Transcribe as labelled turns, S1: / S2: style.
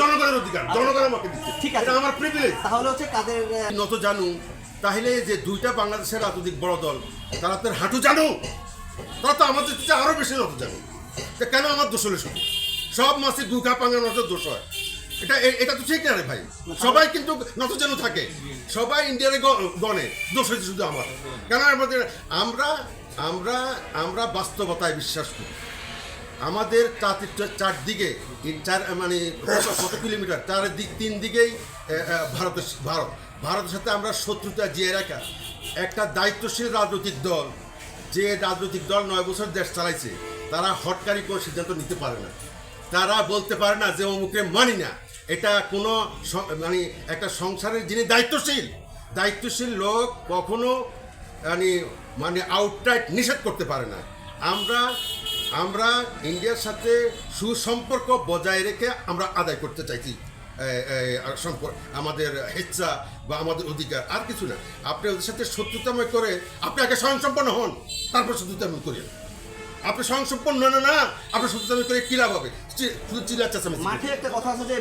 S1: জনগণের অধিকার জনগণ আমাকে দিচ্ছে।
S2: ঠিক আছে।
S1: আমার প্রিভিলেজ
S2: তাহলে হচ্ছে কাদের
S1: নত জানু তাহলে যে দুইটা বাংলাদেশের রাজনৈতিক বড় দল তারা তো হাঁটু জানু। তারা তো আমাদের চেয়ে আরও বেশি নত জানু। কেন আমার দোষ হলো শুধু সব মাসে গুখা পাঙ্গার মতো দোষ হয়। এটা এটা তো ঠিক না রে ভাই। সবাই কিন্তু নত জানু থাকে। সবাই ইন্ডিয়ার গণে। দোষ হয়েছে শুধু আমার। কেন আমাদের আমরা আমরা আমরা বাস্তবতায় বিশ্বাস করি। আমাদের চার- চারদিকে চার মানে কত কিলোমিটার? চার দিক তিন দিকেই ভারতের ভারত। ভারতের সাথে আমরা শত্রুতা জিয়ে রাখা। একটা দায়িত্বশীল রাজনৈতিক দল, যে রাজনৈতিক দল নয় বছর দেশ চালাইছে, তারা হটকারি কোনো সিদ্ধান্ত নিতে পারে না। তারা বলতে পারে না যে অমুকে মানি না। এটা কোনো মানে একটা সংসারের যিনি দায়িত্বশীল দায়িত্বশীল লোক কখনো মানে মানে আউটরাইট নিষেধ করতে পারে না। আমরা আমরা ইন্ডিয়ার সাথে সুসম্পর্ক বজায় রেখে আমরা আদায় করতে চাইছি। আমাদের হেচ্ছা বা আমাদের অধিকার, আর কিছু না। আপনি ওদের সাথে শত্রুতাময় করে আপনি আগে স্বয়ংসম্পন্ন হন, তারপর শত্রুতাময় করেন আপনি স্বয়ংসম্পন্ন না না আপনি শত্রুতাময় করে কী লাভ হবে? শুধু
S2: মাঠে একটা কথা আছে যে